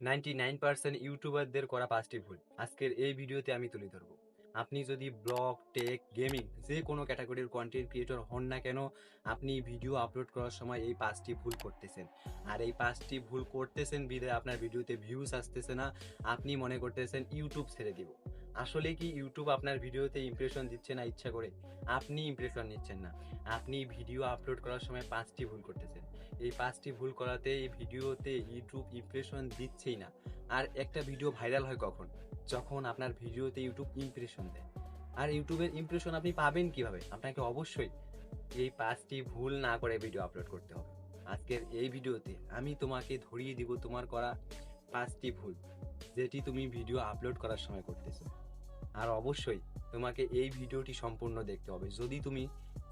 Ninety nine percent ইউটিউবারদের করা পাঁচটি ভুল। আজকের এই ভিডিওতে আমি তুলে ধরবো। আপনি যদি ব্লগ, টেক, গেমিং যে কোনো ক্যাটাগরির কন্টেন্ট ক্রিয়েটর হন না কেন, আপনি ভিডিও আপলোড করার সময় এই পাঁচটি ভুল করতেছেন। আর এই পাঁচটি ভুল করতেছেন বিধে আপনার ভিডিওতে ভিউজ আসতেছে না। আপনি মনে করতেছেন ইউটিউব ছেড়ে দিব। আসলে কি ইউটিউব আপনার ভিডিওতে ইমপ্রেশন দিচ্ছে না ইচ্ছা করে? আপনি ইমপ্রেশন নিচ্ছেন না। আপনি ভিডিও আপলোড করার সময় পাঁচটি ভুল করতেছেন। এই পাঁচটি ভুল করাতে এই ভিডিওতে ইউটিউব ইমপ্রেশন দিচ্ছেই না। আর একটা ভিডিও ভাইরাল হয় কখন? যখন আপনার ভিডিওতে ইউটিউব ইমপ্রেশন দেয়। আর ইউটিউবের ইমপ্রেশন আপনি পাবেন কীভাবে? আপনাকে অবশ্যই এই পাঁচটি ভুল না করে ভিডিও আপলোড করতে হবে। আজকের এই ভিডিওতে আমি তোমাকে ধরিয়ে দিব তোমার করা পাঁচটি ভুল। যেটি তুমি ভিডিও আপলোড করার সময় করতেছো। আর অবশ্যই তোমাকে এই ভিডিওটি সম্পূর্ণ দেখতে হবে। যদি তুমি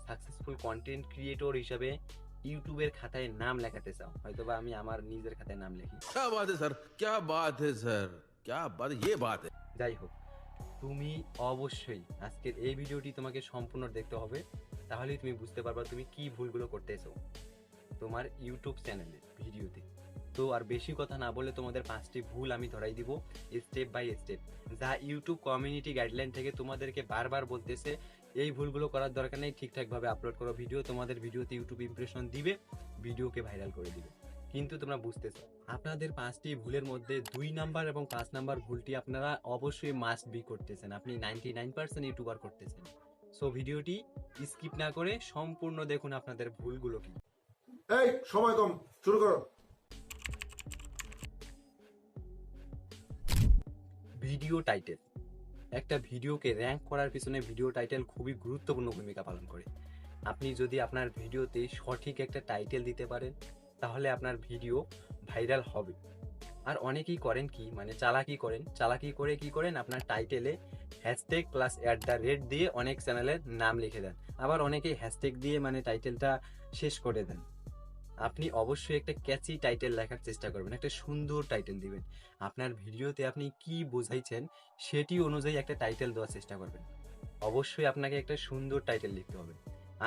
সাকসেসফুল কন্টেন্ট ক্রিয়েটর হিসাবে ইউটিউবের খাতায় নাম লেখাতে চাও হয়তো বা আমি আমার নিজের খাতায় নাম লিখি। স্যার ক্যা বাত স্যার ক্যা বাত ইয়ে বাত যাই হোক তুমি অবশ্যই আজকের এই ভিডিওটি তোমাকে সম্পূর্ণ দেখতে হবে। তাহলেই তুমি বুঝতে পারবা তুমি কি ভুলগুলো করতেছো তোমার ইউটিউব চ্যানেলে ভিডিওতে তো আর বেশি কথা না বলে তোমাদের পাঁচটি ভুল আমি ধরাই দিব স্টেপ বাই স্টেপ যা ইউটিউব কমিউনিটি গাইডলাইন থেকে তোমাদেরকে বারবার বলতেছে, এই ভুলগুলো করার দরকার নেই, ঠিকঠাকভাবে আপলোড করো ভিডিও তোমাদের ভিডিওতে ইউটিউব ইমপ্রেশন দিবে ভিডিওকে ভাইরাল করে দিবে। কিন্তু তোমরা বুঝতেছো, আপনাদের পাঁচটি ভুলের মধ্যে দুই নাম্বার এবং পাঁচ নাম্বার ভুলটি আপনারা অবশ্যই মাস্ট বি করতেছেন, আপনি নাইনটি নাইন পার্সেন্ট ইউটিউবার করতেছেন। সো ভিডিওটি স্কিপ না করে সম্পূর্ণ দেখুন আপনাদের ভুলগুলো কি। এই, সময় কম, শুরু করো। Video title. একটা ভিডিওকে র্যাঙ্ক করার পিছনে ভিডিও টাইটেল খুবই গুরুত্বপূর্ণ ভূমিকা পালন করে। আপনি যদি আপনার ভিডিওতে সঠিক একটা টাইটেল দিতে পারেন, তাহলে আপনার ভিডিও ভাইরাল হবে। আর অনেকেই করেন কি মানে চালাকি করেন। চালাকি করে কি করেন? আপনার টাইটেলে hashtag plus at the rate দিয়ে অনেক চ্যানেলের নাম লিখে দেন। আবার অনেকেই হ্যাশট্যাগ দিয়ে মানে টাইটেলটা শেষ করে দেন। আপনি অবশ্যই একটা ক্যাচি টাইটেল লেখার চেষ্টা করবেন, একটা সুন্দর টাইটেল দিবেন। আপনার ভিডিওতে আপনি কি বোঝাইছেন সেটি অনুযায়ী একটা টাইটেল দেওয়ার চেষ্টা করবেন। অবশ্যই আপনাকে একটা সুন্দর টাইটেল লিখতে হবে।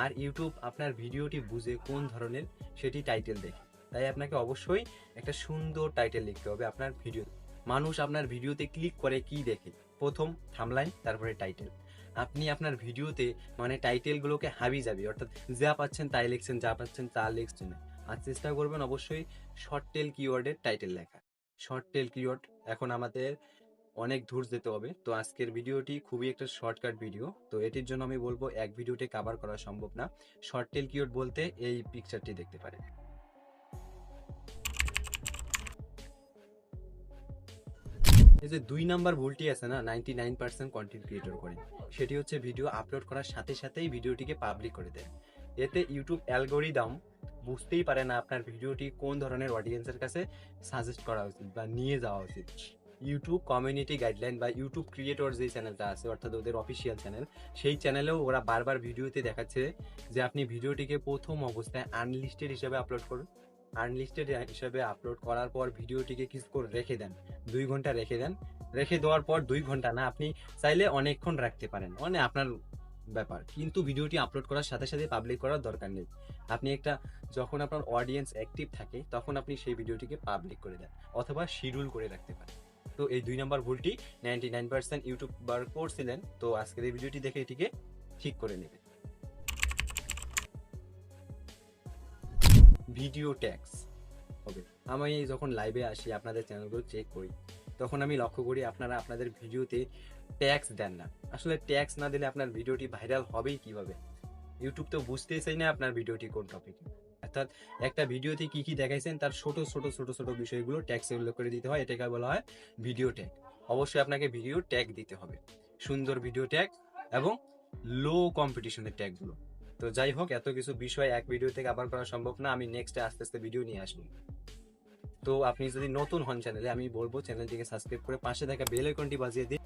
আর ইউটিউব আপনার ভিডিওটি বুঝে কোন ধরনের সেটি টাইটেল দেখে। তাই আপনাকে অবশ্যই একটা সুন্দর টাইটেল লিখতে হবে আপনার ভিডিও। মানুষ আপনার ভিডিওতে ক্লিক করে কি দেখে? প্রথম থামলাইন তারপরে টাইটেল আপনি আপনার ভিডিওতে মানে টাইটেলগুলোকে হাবি যাবি, অর্থাৎ যা পাচ্ছেন তাই লিখছেন, যা পাচ্ছেন তা লিখছেন না। আর চেষ্টা করবেন অবশ্যই শর্ট টেল কিওয়ার্ডের টাইটেল লেখা। শর্ট টেল কিওয়ার্ড এখন আমাদের অনেক দূর যেতে হবে। তো আজকের ভিডিওটি খুবই একটা শর্টকাট ভিডিও তো এটির জন্য আমি বলব, এক ভিডিওতে কভার করা সম্ভব না। শর্ট টেল কিওয়ার্ড বলতে এই পিকচারটি দেখতে পারে এই যে দুই নাম্বার ভুলটি আছে না ninety nine percent content creator করে। সেটি হচ্ছে ভিডিও আপলোড করার সাথে সাথেই ভিডিওটিকে পাবলিক করে দেয়। এতে ইউটিউব অ্যালগোরিদম বুঝতেই পারে না আপনার ভিডিওটি কোন ধরনের অডিয়েন্সের কাছে সাজেস্ট করা উচিত বা নিয়ে যাওয়া উচিত। ইউটিউব কমিউনিটি গাইডলাইন বা ইউটিউব ক্রিয়েটর যে চ্যানেলটা আছে, অর্থাৎ ওদের অফিসিয়াল চ্যানেল সেই চ্যানেলেও ওরা বারবার ভিডিওতে দেখাচ্ছে যে আপনি ভিডিওটিকে প্রথম অবস্থায় আনলিস্টেড হিসেবে আপলোড করুন। আনলিস্টেড হিসেবে আপলোড করার পর ভিডিওটিকে কিছু করে রেখে দেন, দুই ঘণ্টা রেখে দেন। রেখে দেওয়ার পর দুই ঘণ্টা না, আপনি চাইলে অনেকক্ষণ রাখতে পারেন। মানে আপনার ব্যাপার। কিন্তু ভিডিওটি আপলোড করার সাথে সাথে পাবলিক করার দরকার নেই। আপনি একটা, যখন আপনার অডিয়েন্স অ্যাক্টিভ থাকে, তখন আপনি সেই ভিডিওটিকে পাবলিক করে দেন, অথবা শিডিউল করে রাখতে পারেন। তো এই দুই নম্বর ভুলটি নাইনটি নাইন পার্সেন্ট ইউটিউবার করছিলেন, তো আজকের এই ভিডিওটি দেখে এটিকে ঠিক করে নেবে ভিডিও ট্যাক্স হবে আমি যখন লাইভে আসি, আপনাদের চ্যানেলগুলো চেক করি। তখন আমি লক্ষ্য করি আপনারা আপনাদের ভিডিওতে ট্যাক্স দেন না। আসলে ট্যাক্স না দিলে আপনার ভিডিওটি ভাইরাল হবেই কীভাবে? ইউটিউব তো বুঝতেই চাই না আপনার ভিডিওটি কোন টপিকে অর্থাৎ একটা ভিডিওতে কি কি দেখাইছেন তার ছোট ছোট ছোট ছোট বিষয়গুলো ট্যাক্সে উল্লেখ করে দিতে হয়। এটাকে বলা হয় ভিডিও ট্যাগ অবশ্যই আপনাকে ভিডিও ট্যাগ দিতে হবে। সুন্দর ভিডিও ট্যাগ এবং লো কম্পিটিশনের ট্যাগগুলো তো যাই হোক, এত কিছু বিষয় এক ভিডিও থেকে আবার করা সম্ভব না। আমি নেক্সটে আস্তে আস্তে ভিডিও নিয়ে আসব। তো আপনি যদি নতুন হন চ্যানেলে আমি বলব চ্যানেলটিকে সাবস্ক্রাইব করে পাশে থাকা বেল আইকনটি বাজিয়ে দিন।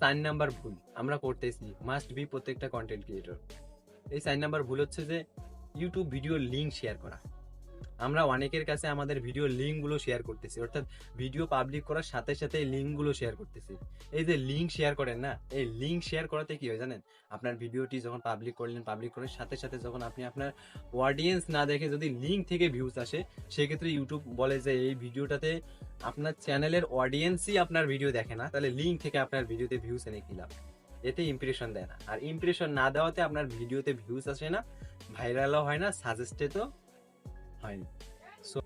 সাইন নাম্বার ভুল, আমরা করতেছি মাস্ট বি প্রত্যেকটা কন্টেন্ট ক্রিয়েটর এই সাইন নাম্বার ভুল হচ্ছে যে ইউটিউব ভিডিও লিঙ্ক শেয়ার করা। আমরা অনেকের কাছে আমাদের ভিডিও লিঙ্কগুলো শেয়ার করতেছি। অর্থাৎ ভিডিও পাবলিক করার সাথে সাথে লিঙ্কগুলো শেয়ার করতেছি। এই যে লিঙ্ক শেয়ার করেন না, এই লিঙ্ক শেয়ার করাতে কি হয় জানেন? আপনার ভিডিওটি যখন পাবলিক করলেন পাবলিক করার সাথে সাথে যখন আপনি আপনার অডিয়েন্স না দেখে যদি লিঙ্ক থেকে ভিউজ আসে, সেক্ষেত্রে ইউটিউব বলে যে এই ভিডিওটাতে আপনার চ্যানেলের অডিয়েন্সই আপনার ভিডিও দেখে না, তাহলে লিঙ্ক থেকে আপনার ভিডিওতে ভিউজ এনে কি লাভ? এতে ইমপ্রেশন দেয় না। আর ইমপ্রেশন না দেওয়াতে আপনার ভিডিওতে ভিউজ আসে না ভাইরালও হয় না সাজেস্টেডও হয়নি সো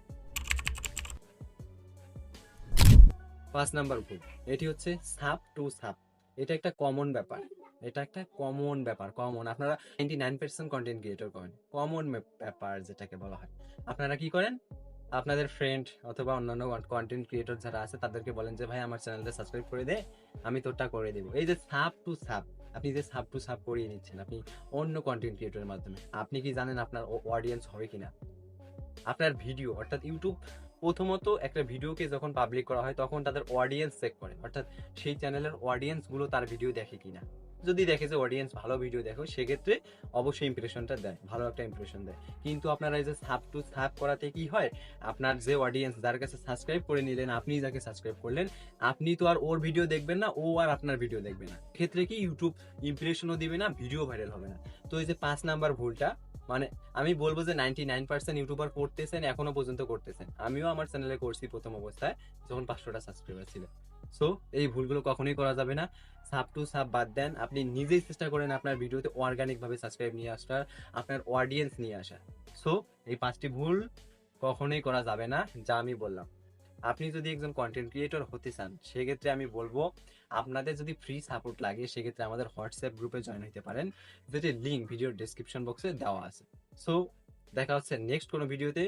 পাঁচ নাম্বার ভুল এটি হচ্ছে সাপ টু সাপ এটা একটা কমন ব্যাপার। এটা একটা কমন ব্যাপার কমন আপনারা ninety nine percent content creator করেন। কমন ব্যাপার যেটাকে বলা হয়। আপনারা কি করেন? আপনাদের ফ্রেন্ড অথবা অন্যান্য কন্টেন্ট ক্রিয়েটর যারা আছে, তাদেরকে বলেন যে, ভাই, আমার চ্যানেলটা সাবস্ক্রাইব করে দে, আমি তোরটা করে দেবো। এই যে সাপ টু সাপ আপনি যে সাপ টু সাপ করিয়ে নিচ্ছেন, আপনি অন্য কন্টেন্ট ক্রিয়েটরের মাধ্যমে, আপনি কি জানেন আপনার অডিয়েন্স হবে কিনা? আপনার ভিডিও অর্থাৎ ইউটিউব প্রথমত একটা ভিডিওকে যখন পাবলিক করা হয়, তখন তাদের অডিয়েন্স চেক করে। অর্থাৎ সেই চ্যানেলের অডিয়েন্সগুলো তার ভিডিও দেখে কিনা। যদি দেখে যে অডিয়েন্স ভালো ভিডিও দেখো, সেক্ষেত্রে অবশ্যই ইমপ্রেশনটা দেয়, ভালো একটা ইমপ্রেশন দেয়। কিন্তু আপনারা এই যে সাব টু সাব করাতে কি হয়? আপনার যে অডিয়েন্স যার কাছে সাবস্ক্রাইব করে নিলেন, আপনি যাকে সাবস্ক্রাইব করলেন, আপনি তো আর ওর ভিডিও দেখবেন না, ও আর আপনার ভিডিও দেখবে না। ক্ষেত্রে কি ইউটিউব ইমপ্রেশনও দিবে না ভিডিও ভাইরাল হবে না। তো এই যে পাঁচ নাম্বার ভুলটা মানে আমি বলব যে নাইনটি নাইন পার্সেন্ট ইউটিউবার করতেছেন এখনও পর্যন্ত করতেছেন। আমিও আমার চ্যানেলে করছি প্রথম অবস্থায়, যখন পাঁচশোটা সাবস্ক্রাইবার ছিল। সো এই ভুলগুলো কখনোই করা যাবে না। সাব টু সাব বাদ দেন, আপনি নিজেই চেষ্টা করেন আপনার ভিডিওতে অর্গানিকভাবে সাবস্ক্রাইব নিয়ে আসার, আপনার অডিয়েন্স নিয়ে আসা সো এই পাঁচটি ভুল কখনোই করা যাবে না, যা আমি বললাম। আপনি যদি একজন কন্টেন্ট ক্রিয়েটর হতে চান, সেক্ষেত্রে আমি বলব আপনাদের যদি ফ্রি সাপোর্ট লাগে, সেক্ষেত্রে আমাদের হোয়াটসঅ্যাপ গ্রুপে জয়েন হতে পারেন, যেটির লিঙ্ক ভিডিওর ডিসক্রিপশন বক্সে দেওয়া আছে। সো দেখা হচ্ছে নেক্সট কোনো ভিডিওতে